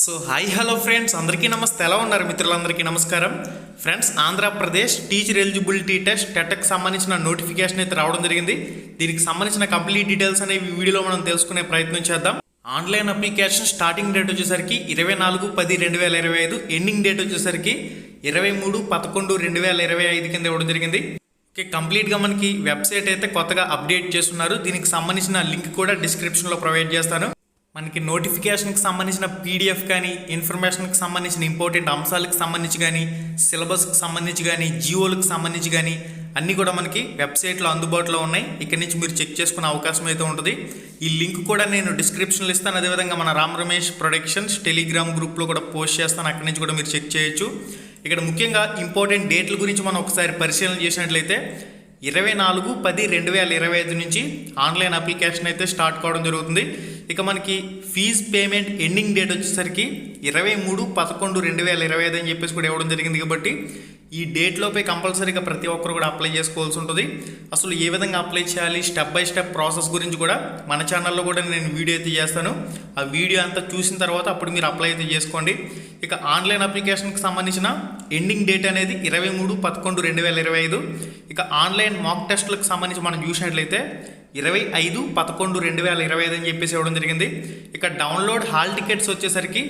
So hi hello friends అందరికీ నమస్తే. ఎలా ఉన్నారు మిత్రులందరికీ నమస్కారం? Friends Andhra Pradesh teacher eligibility test టెట్కి సంబంధించిన నోటిఫికేషన్ అయితే రావడం జరిగింది. దీనికి సంబంధించిన కంప్లీట్ డీటెయిల్స్ అనేవి వీడియోలో మనం తెలుసుకునే ప్రయత్నం చేద్దాం. ఆన్లైన్ అప్లికేషన్ స్టార్టింగ్ డేట్ వచ్చేసరికి ఇరవై నాలుగు పది రెండు వేల ఇరవై ఐదు. ఎండింగ్ డేట్ వచ్చేసరికి ఇరవై మూడు పదకొండు రెండు వేల ఇరవై ఐదు కింద ఇవ్వడం జరిగింది. ఓకే కంప్లీట్గా మనకి వెబ్సైట్ అయితే కొత్తగా అప్డేట్ చేస్తున్నారు. దీనికి సంబంధించిన లింక్ కూడా డిస్క్రిప్షన్లో ప్రొవైడ్ చేస్తాను. మనకి నోటిఫికేషన్కి సంబంధించిన పీడిఎఫ్ కానీ ఇన్ఫర్మేషన్కి సంబంధించిన ఇంపార్టెంట్ అంశాలకు సంబంధించి కానీ సిలబస్కి సంబంధించి కానీ జియోలకు సంబంధించి కానీ అన్నీ కూడా మనకి వెబ్సైట్లో అందుబాటులో ఉన్నాయి. ఇక్కడ నుంచి మీరు చెక్ చేసుకునే అవకాశం అయితే ఉంటుంది. ఈ లింక్ కూడా నేను డిస్క్రిప్షన్లో ఇస్తాను. అదేవిధంగా మన రామ్ రమేష్ ప్రొడక్షన్స్ టెలిగ్రామ్ గ్రూప్లో కూడా పోస్ట్ చేస్తాను. అక్కడి నుంచి కూడా మీరు చెక్ చేయొచ్చు. ఇక్కడ ముఖ్యంగా ఇంపార్టెంట్ డేట్ల గురించి మనం ఒకసారి పరిశీలన చేసినట్లయితే ఇరవై నాలుగు పది రెండు వేల ఇరవై ఐదు నుంచి ఆన్లైన్ అప్లికేషన్ అయితే స్టార్ట్ కావడం జరుగుతుంది. ఇక మనకి ఫీజ్ పేమెంట్ ఎండింగ్ డేట్ వచ్చేసరికి ఇరవై మూడు పదకొండు రెండు వేల ఇరవై ఐదు అని చెప్పేసి కూడా ఇవ్వడం జరిగింది కాబట్టి ఈ డేట్లోపే కంపల్సరీగా ప్రతి ఒక్కరు కూడా అప్లై చేసుకోవాల్సి ఉంటుంది. అసలు ఏ విధంగా అప్లై చేయాలి స్టెప్ బై స్టెప్ ప్రాసెస్ గురించి కూడా మన ఛానల్లో కూడా నేను వీడియో అయితే చేస్తాను. ఆ వీడియో అంతా చూసిన తర్వాత అప్పుడు మీరు అప్లై అయితే చేసుకోండి. ఇక ఆన్లైన్ అప్లికేషన్కి సంబంధించిన ఎండింగ్ డేట్ అనేది ఇరవై మూడు పదకొండు రెండు వేల ఇరవై ఐదు. ఇక ఆన్లైన్ మాక్ టెస్ట్లకు సంబంధించి మనం చూసినట్లయితే ఇరవై ఐదు పదకొండు రెండు వేల ఇరవై ఐదు అని చెప్పేసి ఇవ్వడం జరిగింది. ఇక డౌన్లోడ్ హాల్ టికెట్స్ వచ్చేసరికి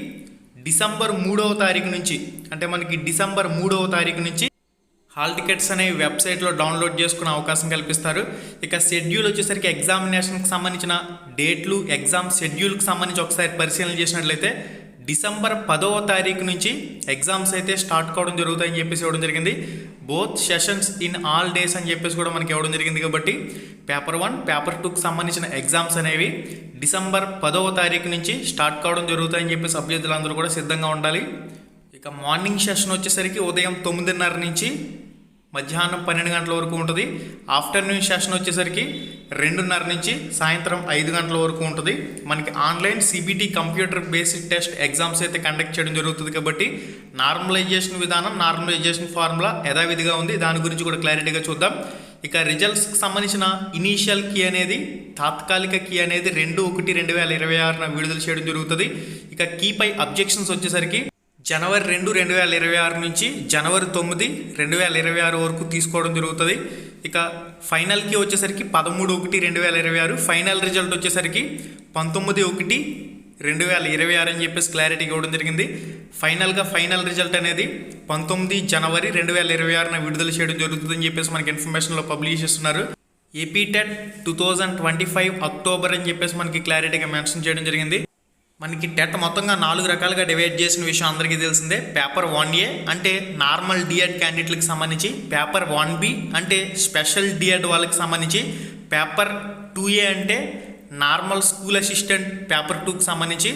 డిసెంబర్ మూడవ తారీఖు నుంచి అంటే మనకి డిసెంబర్ మూడవ తారీఖు నుంచి హాల్ టికెట్స్ అనేవి వెబ్సైట్లో డౌన్లోడ్ చేసుకునే అవకాశం కల్పిస్తారు. ఇక షెడ్యూల్ వచ్చేసరికి ఎగ్జామినేషన్కి సంబంధించిన డేట్లు ఎగ్జామ్ షెడ్యూల్కి సంబంధించి ఒకసారి పరిశీలన చేసినట్లయితే డిసెంబర్ పదవ తారీఖు నుంచి ఎగ్జామ్స్ అయితే స్టార్ట్ కావడం జరుగుతాయని చెప్పేసి ఇవ్వడం జరిగింది. Both sessions in all days అని చెప్పేసి కూడా మనకి ఇవ్వడం జరిగింది కాబట్టి పేపర్ వన్ పేపర్ టూకి సంబంధించిన ఎగ్జామ్స్ అనేవి డిసెంబర్ పదవ తారీఖు నుంచి స్టార్ట్ కావడం జరుగుతాయని చెప్పేసి అభ్యర్థులందరూ కూడా సిద్ధంగా ఉండాలి. ఇక మార్నింగ్ సెషన్ వచ్చేసరికి ఉదయం తొమ్మిదిన్నర నుంచి మధ్యాహ్నం పన్నెండు గంటల వరకు ఉంటుంది. ఆఫ్టర్నూన్ సెషన్ వచ్చేసరికి రెండున్నర నుంచి సాయంత్రం ఐదు గంటల వరకు ఉంటుంది. మనకి online CBT computer basic test exams అయితే కండక్ట్ చేయడం జరుగుతుంది కాబట్టి నార్మలైజేషన్ విధానం నార్మలైజేషన్ ఫార్ములా యథావిధిగా ఉంది. దాని గురించి కూడా క్లారిటీగా చూద్దాం. ఇక రిజల్ట్స్కి సంబంధించిన ఇనీషియల్ కీ అనేది తాత్కాలిక కీ అనేది రెండు ఒకటి రెండు వేల ఇరవై ఆరున విడుదల చేయడం జరుగుతుంది. ఇక కీపై అబ్జెక్షన్స్ వచ్చేసరికి జనవరి రెండు రెండు వేల ఇరవై ఆరు నుంచి జనవరి తొమ్మిది రెండు వేల ఇరవై ఆరు వరకు తీసుకోవడం జరుగుతుంది. ఇక ఫైనల్కి వచ్చేసరికి పదమూడు ఒకటి రెండు వేల ఇరవై ఆరు. ఫైనల్ రిజల్ట్ వచ్చేసరికి పంతొమ్మిది ఒకటి రెండు వేల ఇరవై ఆరు అని చెప్పేసి క్లారిటీ ఇవ్వడం జరిగింది. ఫైనల్గా ఫైనల్ రిజల్ట్ అనేది పంతొమ్మిది జనవరి రెండు వేల ఇరవై ఆరున విడుదల చేయడం జరుగుతుందని చెప్పేసి మనకి ఇన్ఫర్మేషన్లో పబ్లిష్ చేస్తున్నారు. AP TET two thousand twenty five October అని చెప్పేసి మనకి క్లారిటీగా మెన్షన్ చేయడం జరిగింది. మనకి టెట్ మొత్తంగా నాలుగు రకాలుగా డివైడ్ చేసిన విషయం అందరికీ తెలిసిందే. పేపర్ వన్ ఏ అంటే నార్మల్ డిఎడ్ క్యాండిడేట్లకు సంబంధించి పేపర్ వన్ బి అంటే స్పెషల్ డిఎడ్ వాళ్ళకి సంబంధించి పేపర్ టూ ఏ అంటే నార్మల్ స్కూల్ అసిస్టెంట్ పేపర్ టూకి సంబంధించి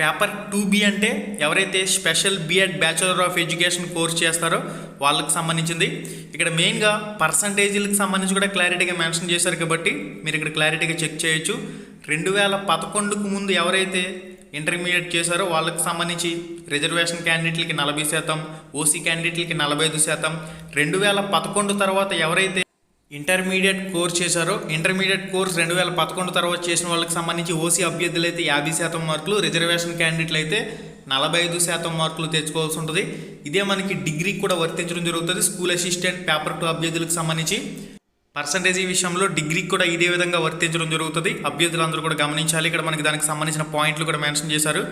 పేపర్ టూ బి అంటే ఎవరైతే special BEd bachelor of education course చేస్తారో వాళ్ళకి సంబంధించింది. ఇక్కడ మెయిన్గా పర్సంటేజీలకు సంబంధించి కూడా క్లారిటీగా మెన్షన్ చేశారు కాబట్టి మీరు ఇక్కడ క్లారిటీగా చెక్ చేయొచ్చు. రెండు వేల పదకొండుకు ముందు ఎవరైతే ఇంటర్మీడియట్ చేశారో వాళ్ళకి సంబంధించి రిజర్వేషన్ క్యాండిడేట్లకి నలభై శాతం ఓసీ క్యాండిడేట్లకి నలభై ఐదు శాతం. రెండు వేల పదకొండు తర్వాత ఎవరైతే ఇంటర్మీడియట్ కోర్స్ చేశారో ఇంటర్మీడియట్ కోర్స్ రెండు వేల పదకొండు తర్వాత చేసిన వాళ్ళకి సంబంధించి ఓసీ అభ్యర్థులు అయితే యాభై శాతం మార్కులు రిజర్వేషన్ క్యాండిడేట్లు అయితే నలభై ఐదు శాతం మార్కులు తెచ్చుకోవాల్సి ఉంటుంది. ఇదే మనకి డిగ్రీకి కూడా వర్తించడం జరుగుతుంది. స్కూల్ అసిస్టెంట్ పేపర్ టూ అభ్యర్థులకు సంబంధించి పర్సంటేజ్ విషయంలో డిగ్రీకి కూడా ఇదే విధంగా వర్తించడం జరుగుతుంది. అభ్యర్థులందరూ కూడా గమనించాలి. ఇక్కడ మనకి దానికి సంబంధించిన పాయింట్లు కూడా మెన్షన్ చేశారు.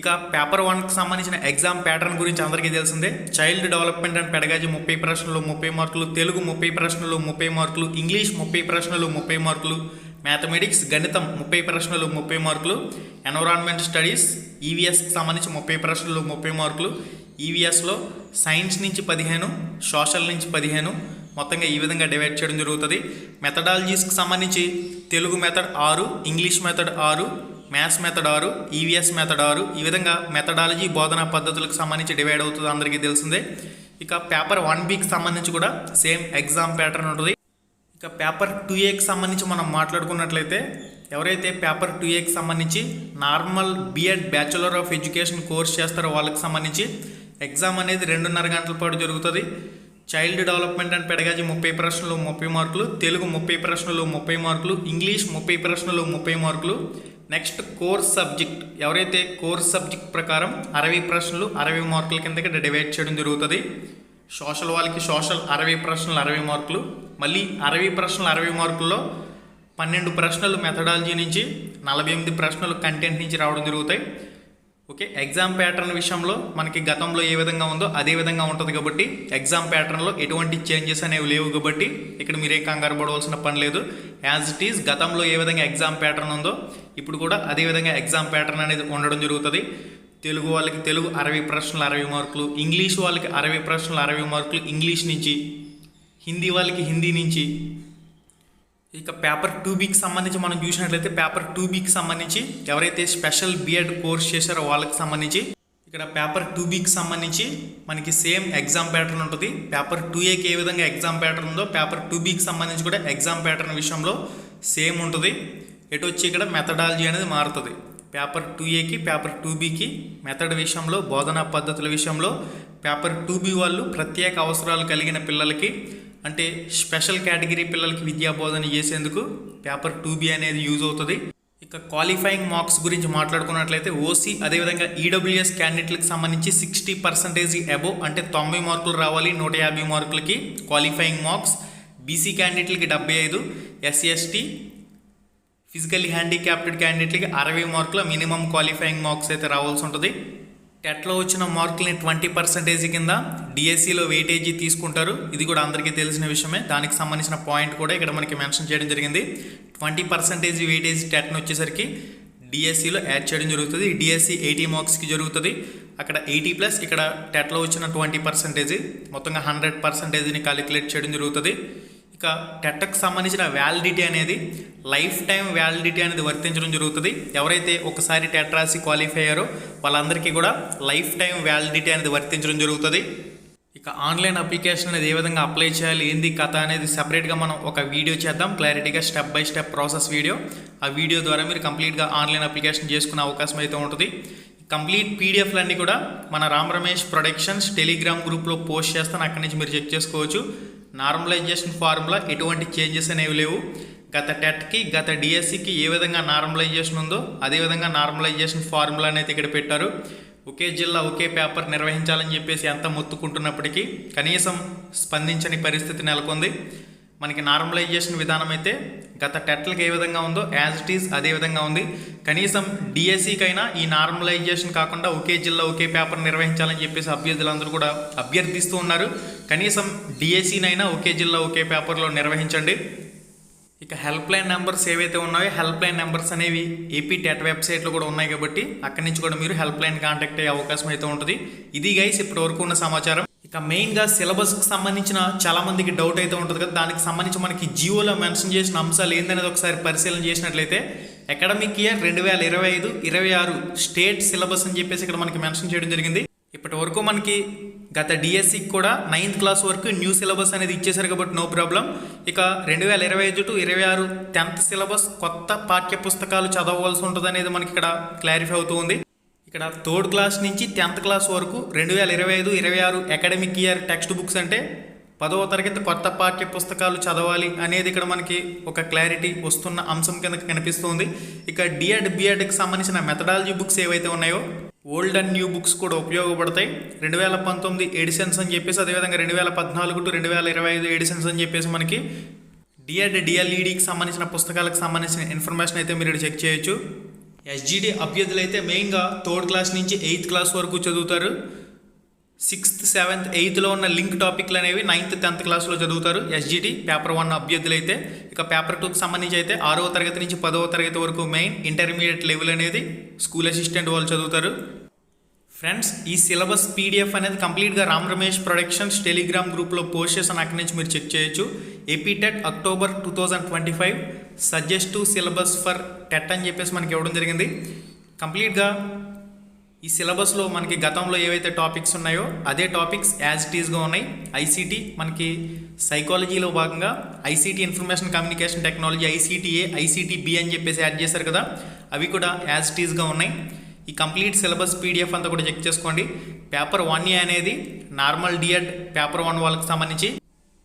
ఇక పేపర్ వన్కి సంబంధించిన ఎగ్జామ్ ప్యాటర్న్ గురించి అందరికీ తెలిసిందే. చైల్డ్ డెవలప్మెంట్ అండ్ పెడగాజీ ముప్పై ప్రశ్నలు ముప్పై మార్కులు తెలుగు ముప్పై ప్రశ్నలు ముప్పై మార్కులు ఇంగ్లీష్ ముప్పై ప్రశ్నలు ముప్పై మార్కులు మ్యాథమెటిక్స్ గణితం ముప్పై ప్రశ్నలు ముప్పై మార్కులు ఎన్విరాన్మెంట్ స్టడీస్ ఈవీఎస్కి సంబంధించి ముప్పై ప్రశ్నలు ముప్పై మార్కులు ఈవీఎస్లో సైన్స్ నుంచి పదిహేను సోషల్ నుంచి పదిహేను మొత్తంగా ఈ విధంగా డివైడ్ చేయడం జరుగుతుంది. మెథడాలజీస్కి సంబంధించి తెలుగు మెథడ్ ఆరు ఇంగ్లీష్ మెథడ్ ఆరు మ్యాథ్స్ మెథడ్ ఆరు ఈవీఎస్ మెథడ్ ఆరు ఈ విధంగా మెథడాలజీ బోధనా పద్ధతులకు సంబంధించి డివైడ్ అవుతుంది అందరికీ తెలిసిందే. ఇక పేపర్ వన్ బీకి సంబంధించి కూడా సేమ్ ఎగ్జామ్ ప్యాటర్న్ ఉంటుంది. ఇక పేపర్ టూ ఏకి సంబంధించి మనం మాట్లాడుకున్నట్లయితే ఎవరైతే పేపర్ టూ ఏకి సంబంధించి normal BEd bachelor of education course చేస్తారో వాళ్ళకి సంబంధించి ఎగ్జామ్ అనేది రెండున్నర గంటల పాటు జరుగుతుంది. చైల్డ్ డెవలప్మెంట్ అండ్ పెడగాజీ ముప్పై ప్రశ్నలు ముప్పై మార్కులు తెలుగు ముప్పై ప్రశ్నలు ముప్పై మార్కులు ఇంగ్లీష్ ముప్పై ప్రశ్నలు ముప్పై మార్కులు. Next course subject. ఎవరైతే కోర్స్ సబ్జెక్ట్ ప్రకారం అరవై ప్రశ్నలు అరవై మార్కుల కింద డివైడ్ చేయడం జరుగుతుంది. సోషల్ వాళ్ళకి సోషల్ అరవై ప్రశ్నలు అరవై మార్కులు. మళ్ళీ అరవై ప్రశ్నలు అరవై మార్కుల్లో పన్నెండు ప్రశ్నలు మెథడాలజీ నుంచి నలభై ఎనిమిది ప్రశ్నలు కంటెంట్ నుంచి రావడం జరుగుతాయి. ఓకే ఎగ్జామ్ ప్యాటర్న్ విషయంలో మనకి గతంలో ఏ విధంగా ఉందో అదే విధంగా ఉంటుంది కాబట్టి ఎగ్జామ్ ప్యాటర్న్లో ఎటువంటి చేంజెస్ అనేవి లేవు కాబట్టి ఇక్కడ మీరే కంగారు పడవలసిన పని లేదు. యాజ్ ఇట్ ఈజ్ గతంలో ఏ విధంగా ఎగ్జామ్ ప్యాటర్న్ ఉందో ఇప్పుడు కూడా అదే విధంగా ఎగ్జామ్ ప్యాటర్న్ అనేది ఉండడం జరుగుతుంది. తెలుగు వాళ్ళకి తెలుగు అరవై ప్రశ్నలు అరవై మార్కులు ఇంగ్లీష్ వాళ్ళకి అరవై ప్రశ్నలు అరవై మార్కులు ఇంగ్లీష్ నుంచి హిందీ వాళ్ళకి హిందీ నుంచి ఇక పేపర్ టూ బీకి సంబంధించి మనం చూసినట్లయితే పేపర్ టూ బీకి సంబంధించి ఎవరైతే స్పెషల్ బిఎడ్ కోర్స్ చేశారో వాళ్ళకి సంబంధించి ఇక్కడ పేపర్ టూ బీకి సంబంధించి మనకి సేమ్ ఎగ్జామ్ ప్యాటర్న్ ఉంటుంది. పేపర్ టూ ఏకి ఏ విధంగా ఎగ్జామ్ ప్యాటర్న్ ఉందో పేపర్ టూ బీకి సంబంధించి కూడా ఎగ్జామ్ ప్యాటర్న్ విషయంలో సేమ్ ఉంటుంది. ఎటు వచ్చి ఇక్కడ మెథడాలజీ అనేది మారుతుంది. పేపర్ టూ ఏకి పేపర్ టూ బీకి మెథడ్ విషయంలో బోధనా పద్ధతుల విషయంలో పేపర్ టూ బీ వాళ్ళు ప్రత్యేక అవసరాలు కలిగిన పిల్లలకి అంటే స్పెషల్ కేటగిరీ పిల్లలకి విద్యా బోధన చేసేందుకు పేపర్ టూ బి అనేది యూజ్ అవుతుంది. ఇక క్వాలిఫైయింగ్ మార్క్స్ గురించి మాట్లాడుకున్నట్లయితే ఓసీ అదేవిధంగా ఈడబ్ల్యూఎస్ క్యాండిడేట్లకు సంబంధించి సిక్స్టీ పర్సెంటేజ్ అబోవ్ అంటే తొంభై మార్కులు రావాలి నూట యాభై మార్కులకి క్వాలిఫైయింగ్ మార్క్స్. బీసీ క్యాండిడేట్లకి డెబ్బై ఐదు ఎస్సీఎస్టీ ఫిజికల్లీ హ్యాండిక్యాప్టెడ్ క్యాండిడేట్లకి అరవై మార్కుల మినిమం క్వాలిఫైయింగ్ మార్క్స్ అయితే రావాల్సి ఉంటుంది. టెట్లో వచ్చిన మార్కుల్ని ట్వంటీ పర్సెంటేజ్ కింద డిఎస్సిలో వెయిటేజీ తీసుకుంటారు? ఇది కూడా అందరికీ తెలిసిన విషయమే. దానికి సంబంధించిన పాయింట్ కూడా ఇక్కడ మనకి మెన్షన్ చేయడం జరిగింది. ట్వంటీ పర్సెంటేజ్ వెయిటేజ్ టెట్ను వచ్చేసరికి డిఎస్సిలో యాడ్ చేయడం జరుగుతుంది. డిఎస్సి ఎయిటీ మార్క్స్కి జరుగుతుంది. అక్కడ ఎయిటీ ప్లస్ ఇక్కడ టెట్లో వచ్చిన ట్వంటీ పర్సెంటేజ్ మొత్తంగా హండ్రెడ్ పర్సెంటేజ్ని క్యాలిక్యులేట్ చేయడం జరుగుతుంది. ఇక టెట్కి సంబంధించిన వ్యాలిడిటీ అనేది లైఫ్ టైం వ్యాలిడిటీ అనేది వర్తించడం జరుగుతుంది. ఎవరైతే ఒకసారి టెట్ రాసి క్వాలిఫై అయ్యారో వాళ్ళందరికీ కూడా లైఫ్ టైం వ్యాలిడిటీ అనేది వర్తించడం జరుగుతుంది. ఇక ఆన్లైన్ అప్లికేషన్ అనేది ఏ విధంగా అప్లై చేయాలి ఏంది కథ అనేది సపరేట్గా మనం ఒక వీడియో చేద్దాం. క్లారిటీగా step by step process video ఆ వీడియో ద్వారా మీరు కంప్లీట్గా ఆన్లైన్ అప్లికేషన్ చేసుకునే అవకాశం అయితే ఉంటుంది. కంప్లీట్ పీడిఎఫ్లన్నీ కూడా మన రామ్ రమేష్ ప్రొడక్షన్స్ టెలిగ్రామ్ గ్రూప్లో పోస్ట్ చేస్తాను అక్కడి నుంచి మీరు చెక్ చేసుకోవచ్చు. నార్మలైజేషన్ ఫార్ములా ఎటువంటి చేంజెస్ అనేవి లేవు. గత టెట్కి గత డిఎస్సికి ఏ విధంగా నార్మలైజేషన్ ఉందో అదేవిధంగా నార్మలైజేషన్ ఫార్ములా అనేది ఇక్కడ పెట్టారు. ఒకే జిల్లా ఒకే పేపర్ నిర్వహించాలని చెప్పేసి ఎంత మొత్తుకుంటున్నప్పటికీ కనీసం స్పందించని పరిస్థితి నెలకొంది. మనకి నార్మలైజేషన్ విధానం అయితే గత టెట్లకి ఏ విధంగా ఉందో యాజ్ ఇట్ ఈస్ అదే విధంగా ఉంది. కనీసం డిఎస్సికైనా ఈ నార్మలైజేషన్ కాకుండా ఒకే జిల్లా ఒకే పేపర్ నిర్వహించాలని చెప్పేసి అభ్యర్థులందరూ కూడా అభ్యర్థిస్తూ ఉన్నారు. కనీసం డిఎస్సినైనా ఒకే జిల్లా ఒకే పేపర్లో నిర్వహించండి. ఇక హెల్ప్ లైన్ నెంబర్స్ ఏవైతే ఉన్నాయో హెల్ప్ లైన్ నెంబర్స్ అనేవి ఏపీ టెట్ వెబ్సైట్లో కూడా ఉన్నాయి కాబట్టి అక్కడి నుంచి కూడా మీరు హెల్ప్ లైన్ కాంటాక్ట్ అయ్యే అవకాశం అయితే ఉంటుంది. ఇది గైస్ ఇప్పటివరకు ఉన్న సమాచారం. ఇక మెయిన్గా సిలబస్కి సంబంధించిన చాలా మందికి డౌట్ అయితే ఉంటుంది కదా దానికి సంబంధించి మనకి జియోలో మెన్షన్ చేసిన అంశాలు ఏందనేది ఒకసారి పరిశీలన చేసినట్లయితే అకాడమిక్ ఇయర్ రెండు వేల ఇరవై ఐదు ఇరవై ఆరు స్టేట్ సిలబస్ అని చెప్పేసి ఇక్కడ మనకి మెన్షన్ చేయడం జరిగింది. ఇప్పటి వరకు మనకి గత డిఎస్సికి కూడా నైన్త్ క్లాస్ వరకు న్యూ సిలబస్ అనేది ఇచ్చేసారు కాబట్టి నో ప్రాబ్లం. ఇక రెండు వేల ఇరవై ఐదు టు ఇరవై ఆరు టెన్త్ సిలబస్ కొత్త పాఠ్య పుస్తకాలు చదవవలసి ఉంటుంది అనేది మనకి ఇక్కడ క్లారిఫై అవుతూ ఉంది. ఇక్కడ థర్డ్ క్లాస్ నుంచి టెన్త్ క్లాస్ వరకు రెండు వేల ఇరవై ఐదు ఇరవై ఆరు అకాడమిక్ ఇయర్ టెక్స్ట్ బుక్స్ అంటే పదవ తరగతి కొత్త పాఠ్య పుస్తకాలు చదవాలి అనేది ఇక్కడ మనకి ఒక క్లారిటీ వస్తున్న అంశం కింద కనిపిస్తుంది. ఇక డిఎడ్ బిఎడ్కి సంబంధించిన మెథడాలజీ బుక్స్ ఏవైతే ఉన్నాయో ఓల్డ్ అండ్ న్యూ బుక్స్ కూడా ఉపయోగపడతాయి. రెండు వేల పంతొమ్మిది ఎడిషన్స్ అని చెప్పేసి అదేవిధంగా రెండు వేల పద్నాలుగు టు రెండు వేల ఇరవై ఐదు ఎడిషన్స్ అని చెప్పేసి మనకి డిఎడ్ డిఎల్ఈడికి సంబంధించిన పుస్తకాలకు సంబంధించిన ఇన్ఫర్మేషన్ అయితే మీరు చెక్ చేయొచ్చు. ఎస్జిడి అభ్యర్థులు అయితే మెయిన్గా థర్డ్ క్లాస్ నుంచి ఎయిత్ క్లాస్ వరకు చదువుతారు. సిక్స్త్ సెవెంత్ ఎయిత్లో ఉన్న లింక్ టాపిక్లు అనేవి నైన్త్ టెన్త్ క్లాస్లో చదువుతారు. ఎస్జీటీ పేపర్ వన్ అభ్యర్థులు అయితే ఇక పేపర్ టూకి సంబంధించి అయితే ఆరవ తరగతి నుంచి పదవ తరగతి వరకు మెయిన్ ఇంటర్మీడియట్ లెవెల్ అనేది స్కూల్ అసిస్టెంట్ వాళ్ళు చదువుతారు. ఫ్రెండ్స్ ఈ సిలబస్ పీడిఎఫ్ అనేది కంప్లీట్గా రామ్ రమేష్ ప్రొడక్షన్స్ టెలిగ్రామ్ గ్రూప్లో పోస్ట్ చేసిన అక్కడి నుంచి మీరు చెక్ చేయొచ్చు. AP TET October two thousand twenty five suggestive syllabus for TET అని చెప్పేసి మనకి ఇవ్వడం జరిగింది. కంప్లీట్గా ఈ సిలబస్లో మనకి గతంలో ఏవైతే టాపిక్స్ ఉన్నాయో అదే టాపిక్స్ యాజ్ ఇట్ ఈస్గా ఉన్నాయి. ఐసీటీ మనకి సైకాలజీలో భాగంగా ICT information communication technology ICT A ICT B అని చెప్పేసి యాడ్ చేశారు కదా. అవి కూడా యాజ్ ఇట్ ఈస్గా ఉన్నాయి. ఈ కంప్లీట్ సిలబస్ పీడిఎఫ్ అంతా కూడా చెక్ చేసుకోండి. పేపర్ వన్ ఏ అనేది నార్మల్ డిఎడ్ పేపర్ వన్ వాళ్ళకి సంబంధించి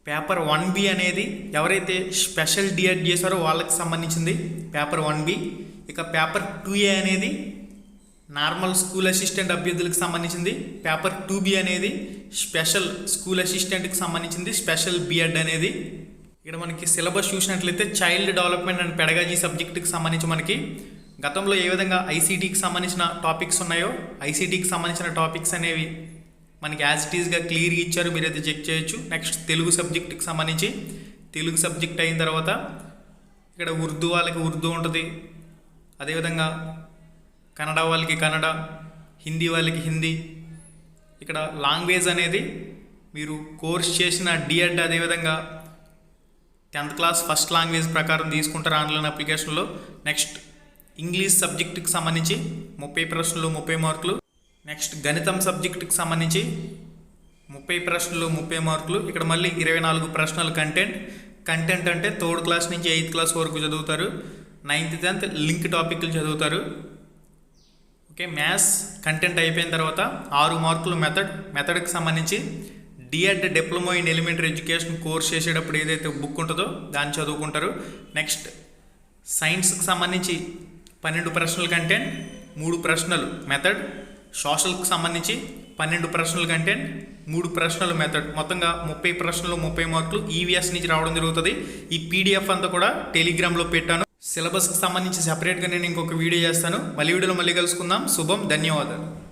పేపర్ వన్ బి అనేది ఎవరైతే స్పెషల్ డిఎడ్ చేశారో వాళ్ళకి సంబంధించింది పేపర్ వన్ బి. ఇక పేపర్ టూ ఏ అనేది నార్మల్ స్కూల్ అసిస్టెంట్ అభ్యర్థులకు సంబంధించింది. పేపర్ టూ బి అనేది స్పెషల్ స్కూల్ అసిస్టెంట్కి సంబంధించింది. స్పెషల్ బిఎడ్ అనేది ఇక్కడ మనకి సిలబస్ చూసినట్లయితే చైల్డ్ డెవలప్మెంట్ అండ్ పెడగాజీ సబ్జెక్టుకి సంబంధించి మనకి గతంలో ఏ విధంగా ఐసీటీకి సంబంధించిన టాపిక్స్ ఉన్నాయో ఐసీటీకి సంబంధించిన టాపిక్స్ అనేవి మనకి యాజ్ ఇట్ ఈస్గా క్లియర్గా ఇచ్చారు మీరు అయితే చెక్ చేయొచ్చు. నెక్స్ట్ తెలుగు సబ్జెక్ట్కి సంబంధించి తెలుగు సబ్జెక్ట్ అయిన తర్వాత ఇక్కడ ఉర్దూ వాళ్ళకి ఉర్దూ ఉంటుంది. అదేవిధంగా కన్నడ వాళ్ళకి కన్నడ హిందీ వాళ్ళకి హిందీ. ఇక్కడ లాంగ్వేజ్ అనేది మీరు కోర్స్ చేసిన డిఎడ్ అదేవిధంగా టెన్త్ క్లాస్ ఫస్ట్ లాంగ్వేజ్ ప్రకారం తీసుకుంటారు ఆన్లైన్ అప్లికేషన్లో. నెక్స్ట్ ఇంగ్లీష్ సబ్జెక్టుకి సంబంధించి ముప్పై ప్రశ్నలు ముప్పై మార్కులు. నెక్స్ట్ గణితం సబ్జెక్టుకి సంబంధించి ముప్పై ప్రశ్నలు ముప్పై మార్కులు ఇక్కడ మళ్ళీ ఇరవై నాలుగు ప్రశ్నలు కంటెంట్ కంటెంట్ అంటే థర్డ్ క్లాస్ నుంచి ఎయిత్ క్లాస్ వరకు చదువుతారు. నైన్త్ టెన్త్ లింక్ టాపిక్లు చదువుతారు. ఓకే మ్యాథ్స్ కంటెంట్ అయిపోయిన తర్వాత ఆరు మార్కులు మెథడ్ మెథడ్కి సంబంధించి DEd diploma in elementary education course చేసేటప్పుడు ఏదైతే బుక్ ఉంటుందో దాన్ని చదువుకుంటారు. నెక్స్ట్ సైన్స్కి సంబంధించి పన్నెండు ప్రశ్నలు కంటెంట్ మూడు ప్రశ్నలు మెథడ్ సోషల్కి సంబంధించి పన్నెండు ప్రశ్నల కంటెంట్ మూడు ప్రశ్నలు మెథడ్. మొత్తంగా ముప్పై ప్రశ్నలు ముప్పై మార్కులు ఈవీఎస్ నుంచి రావడం జరుగుతుంది. ఈ పీడిఎఫ్ అంతా కూడా టెలిగ్రామ్లో పెట్టాను. సిలబస్కి సంబంధించి సెపరేట్గా నేను ఇంకొక వీడియో చేస్తాను. మళ్ళీ వీడియోలో మళ్ళీ కలుసుకుందాం. శుభం ధన్యవాదాలు.